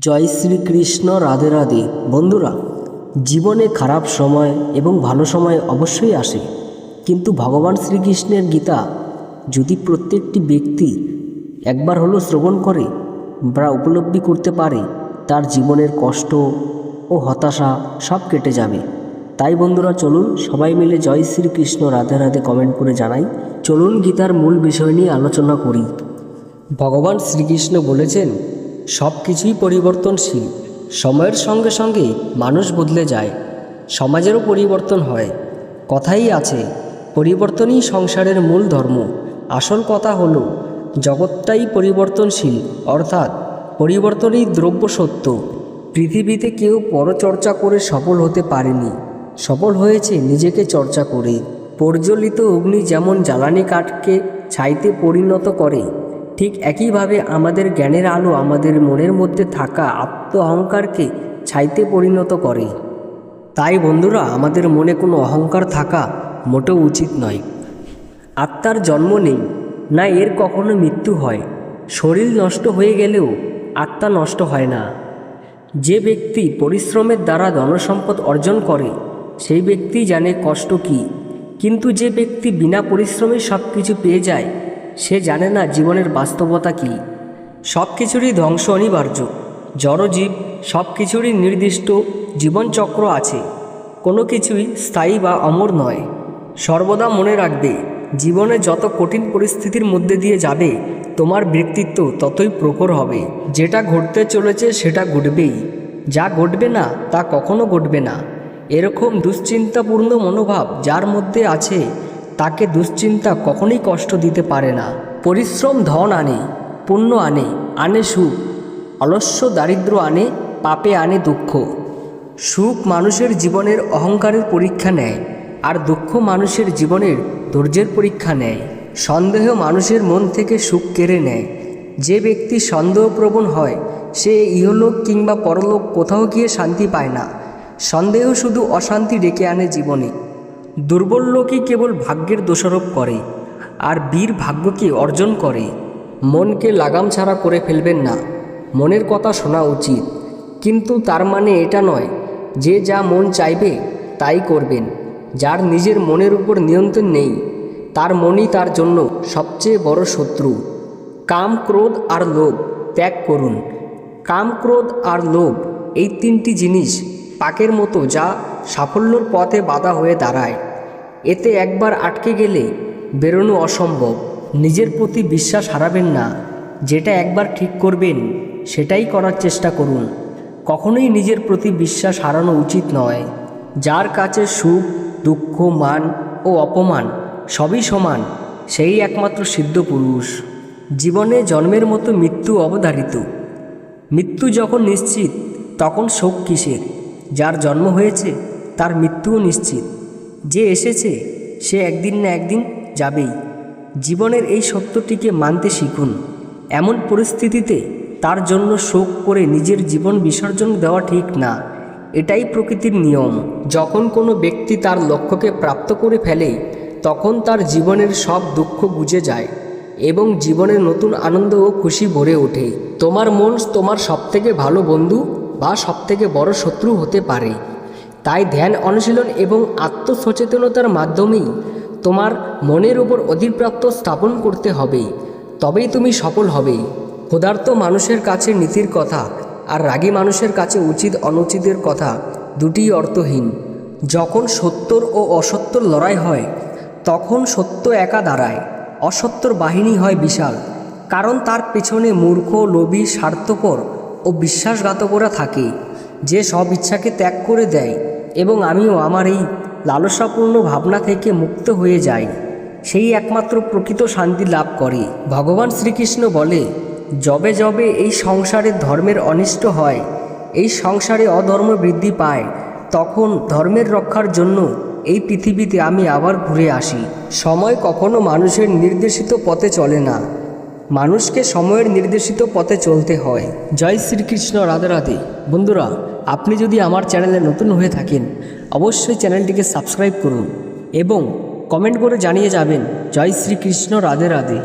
জয় শ্রীকৃষ্ণ, রাধে রাধে। বন্ধুরা, জীবনে খারাপ সময় এবং ভালো সময় অবশ্যই আসে। কিন্তু ভগবান শ্রীকৃষ্ণের গীতা যদি প্রত্যেকটি ব্যক্তি একবার হলো শ্রবণ করে বা উপলব্ধি করতে পারে, তার জীবনের কষ্ট ও হতাশা সব কেটে যাবে। তাই বন্ধুরা, চলুন সবাই মিলে জয় শ্রীকৃষ্ণ, রাধে রাধে কমেন্ট করে জানাই। চলুন গীতার মূল বিষয় নিয়ে আলোচনা করি। ভগবান শ্রীকৃষ্ণ বলেছেন সব কিছুই পরিবর্তনশীল। সময়ের সঙ্গে সঙ্গে মানুষ বদলে যায়, সমাজেরও পরিবর্তন হয়। কথাই আছে, পরিবর্তনই সংসারের মূল ধর্ম। আসল কথা হলো, জগৎটাই পরিবর্তনশীল, অর্থাৎ পরিবর্তনই দ্রব্য সত্য। পৃথিবীতে কেউ পরচর্চা করে সফল হতে পারেনি। সফল হয়েছে নিজেকে চর্চা করে। প্রজ্বলিত অগ্নি যেমন জ্বালানি কাঠকে ছাইতে পরিণত করে ঠিক একইভাবে আমাদের জ্ঞানের আলো আমাদের মনের মধ্যে থাকা আত্ম অহংকারকে ছাইতে পরিণত করে। তাই বন্ধুরা, আমাদের মনে কোনো অহংকার থাকা মোটেও উচিত নয়। আত্মার জন্ম নেই, না এর কখনো মৃত্যু হয়। শরীর নষ্ট হয়ে গেলেও আত্মা নষ্ট হয় না। যে ব্যক্তি পরিশ্রমের দ্বারা ধনসম্পদ অর্জন করে, সেই ব্যক্তি জানে কষ্ট কী। কিন্তু যে ব্যক্তি বিনা পরিশ্রমে সব কিছু পেয়ে যায় সে জানে না জীবনের বাস্তবতা কী। সব কিছুরই ধ্বংস অনিবার্য। জড়জীব, সব কিছুরই নির্দিষ্ট জীবনচক্র আছে। কোনো কিছুই স্থায়ী বা অমর নয়। সর্বদা মনে রাখবে, জীবনে যত কঠিন পরিস্থিতির মধ্যে দিয়ে যাবে, তোমার ব্যক্তিত্ব ততই প্রখর হবে। যেটা ঘটতে চলেছে সেটা ঘটবেই। যা ঘটবে না, তা কখনো ঘটবে না। এরকম দুশ্চিন্তাপূর্ণ মনোভাব যার মধ্যে আছে তাকে দুশ্চিন্তা কখনোই কষ্ট দিতে পারে না। পরিশ্রম ধন আনে, পুণ্য আনে আনে সুখ, অলস্য দারিদ্র আনে, পাপে আনে দুঃখ। সুখ মানুষের জীবনের অহংকারের পরীক্ষা নেয়, আর দুঃখ মানুষের জীবনের ধৈর্যের পরীক্ষা নেয়। সন্দেহ মানুষের মন থেকে সুখ কেড়ে নেয়। যে ব্যক্তি সন্দেহপ্রবণ হয়, সে ইহলোক কিংবা পরলোক কোথাও গিয়ে শান্তি পায় না। সন্দেহ শুধু অশান্তি ডেকে আনে জীবনে। দুর্বল লোকই কেবল ভাগ্যের দোষারোপ করে, আর বীর ভাগ্যকে অর্জন করে। মনকে লাগাম ছাড়া করে ফেলবেন না। মনের কথা শোনা উচিত। কিন্তু তার মানে এটা নয়, যে যা মন চাইবে, তাই করবেন। যার নিজের মনের উপর নিয়ন্ত্রণ নেই, তার মনই তার জন্য সবচেয়ে বড় শত্রু। কাম, ক্রোধ আর লোভ ত্যাগ করুন। কাম, ক্রোধ আর লোভ এই তিনটি জিনিস পাকের মতো যা সাফল্যর পথে বাধা হয়ে দাঁড়ায়। এতে একবার আটকে গেলে বেরোনো অসম্ভব। নিজের প্রতি বিশ্বাস হারাবেন না। যেটা একবার ঠিক করবেন, সেটাই করার চেষ্টা করুন। কখনোই নিজের প্রতি বিশ্বাস হারানো উচিত নয়। যার কাছে সুখ, দুঃখ, মান ও অপমান সবই সমান, সেই একমাত্র সিদ্ধ পুরুষ। জীবনে জন্মের মতো মৃত্যু অবধারিত। মৃত্যু যখন নিশ্চিত, তখন শোক কিসের? যার জন্ম হয়েছে তার মৃত্যুও নিশ্চিত। যে এসেছে, সে একদিন না একদিন যাবেই। জীবনের এই সত্যটিকে মানতে শিখুন। এমন পরিস্থিতিতে তার জন্য শোক করে নিজের জীবন বিসর্জন দেওয়া ঠিক না। এটাই প্রকৃতির নিয়ম। যখন কোনো ব্যক্তি তার লক্ষ্যকে প্রাপ্ত করে ফেলে, তখন তার জীবনের সব দুঃখ বুঝে যায় এবং জীবনের নতুন আনন্দ ও খুশি ভরে ওঠে। তোমার মন তোমার সবথেকে ভালো বন্ধু বা সবথেকে বড় শত্রু হতে পারে। তাই ধ্যান অনুশীলন এবং আত্মসচেতনতার মাধ্যমেই তোমার মনের উপর অধিপ্রাপ্ত স্থাপন করতে হবে, তবেই তুমি সফল হবে। ক্ষুধার্ত মানুষের কাছে নীতির কথা আর রাগী মানুষের কাছে উচিত অনুচিতের কথা দুটিই অর্থহীন। যখন সত্যর ও অসত্যর লড়াই হয়, তখন সত্য একা দাঁড়ায়, অসত্যর বাহিনী হয় বিশাল, কারণ তার পেছনে মূর্খ, লোভী, স্বার্থপর ও বিশ্বাসঘাতকরা থাকে, যে সব ইচ্ছাকে ত্যাগ করে দেয়। এবং আমিও আমার এই লালসাপূর্ণ ভাবনা থেকে মুক্ত হয়ে যাই। সেই একমাত্র প্রকৃত শান্তি লাভ করে। ভগবান শ্রীকৃষ্ণ বলে, যবে যবে এই সংসারে ধর্মের অনিষ্ট হয়, এই সংসারে অধর্ম বৃদ্ধি পায়, তখন ধর্মের রক্ষার জন্য এই পৃথিবীতে আমি আবার ঘুরে আসি। সময় কখনো মানুষের নির্দেশিত পথে চলে না। মানুষকে সময়ের নির্দেশিত পথে চলতে হয়। জয় শ্রীকৃষ্ণ, রাধে রাধে। বন্ধুরা আপনি যদি আমার চ্যানেলে নতুন হয়ে থাকেন, অবশ্যই চ্যানেলটিকে সাবস্ক্রাইব করুন এবং কমেন্ট করে জানিয়ে যাবেন, জয় শ্রীকৃষ্ণ, রাধে রাধে।